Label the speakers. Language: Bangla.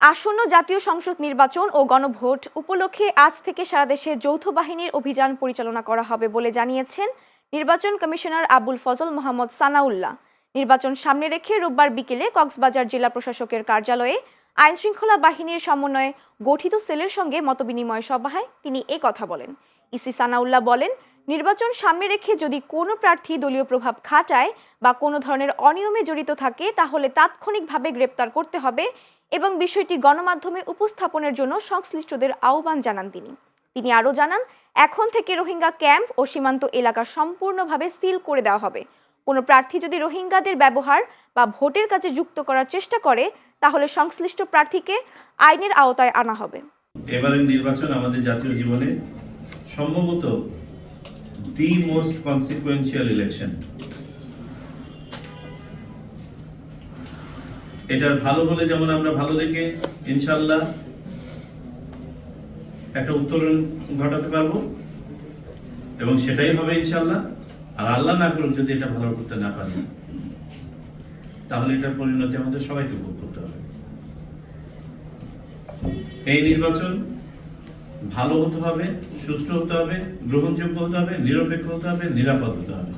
Speaker 1: আসন্ন জাতীয় সংসদ নির্বাচন ও গণভোট উপলক্ষে আজ থেকে সারা দেশে যৌথ বাহিনীর অভিযান পরিচালনা করা হবে বলে জানিয়েছেন নির্বাচন কমিশনার আবুল ফজল মোহাম্মদ সানাউল্লাহ। নির্বাচন সামনে রেখে রোববার বিকেলে কক্সবাজার জেলা প্রশাসকের কার্যালয়ে আইনশৃঙ্খলা বাহিনীর সমন্বয়ে গঠিত সেলের সঙ্গে মতবিনিময় সভায় তিনি এ কথা বলেন। ইসি সানাউল্লাহ বলেন, নির্বাচন সামনে রেখে যদি কোনো প্রার্থী দলীয় প্রভাব খাটায় বা কোনো ধরনের অনিয়মে জড়িত থাকে, তাহলে তাৎক্ষণিকভাবে গ্রেপ্তার করতে হবে এবং বিষয়টি গণমাধ্যমে উপস্থাপনের জন্য সংশ্লিষ্টদের আহ্বান জানান তিনি। তিনি আরও জানান, এখন থেকে রোহিঙ্গা ক্যাম্প ও সীমান্ত এলাকা সম্পূর্ণভাবে সিল করে দেওয়া হবে। কোনো প্রার্থী যদি রোহিঙ্গাদের ব্যবহার বা ভোটের কাজে যুক্ত করার চেষ্টা করে, তাহলে সংশ্লিষ্ট প্রার্থীকে আইনের আওতায় আনা হবে।
Speaker 2: এবারের নির্বাচন আমাদের জাতীয় জীবনে সম্ভবত দি মোস্ট কনসিকুয়েন্সিয়াল ইলেকশন এটার ভালো হলে যেমন আমরা ভালো দেখে ইনশাল্লাহ একটা উত্তরণ ঘটাতে পারব। এবং সেটাই হবে ইনশাল্লাহ আর আল্লাহ না করুক যদি এটা ভালো করতে না পারি। তাহলে এটার পরিণতি আমাদের সবাইকে ভোগ করতে হবে। এই নির্বাচন ভালো হতে হবে, সুষ্ঠু হতে হবে, গ্রহণযোগ্য হতে হবে, নিরপেক্ষ হতে হবে, নিরাপদ হতে হবে।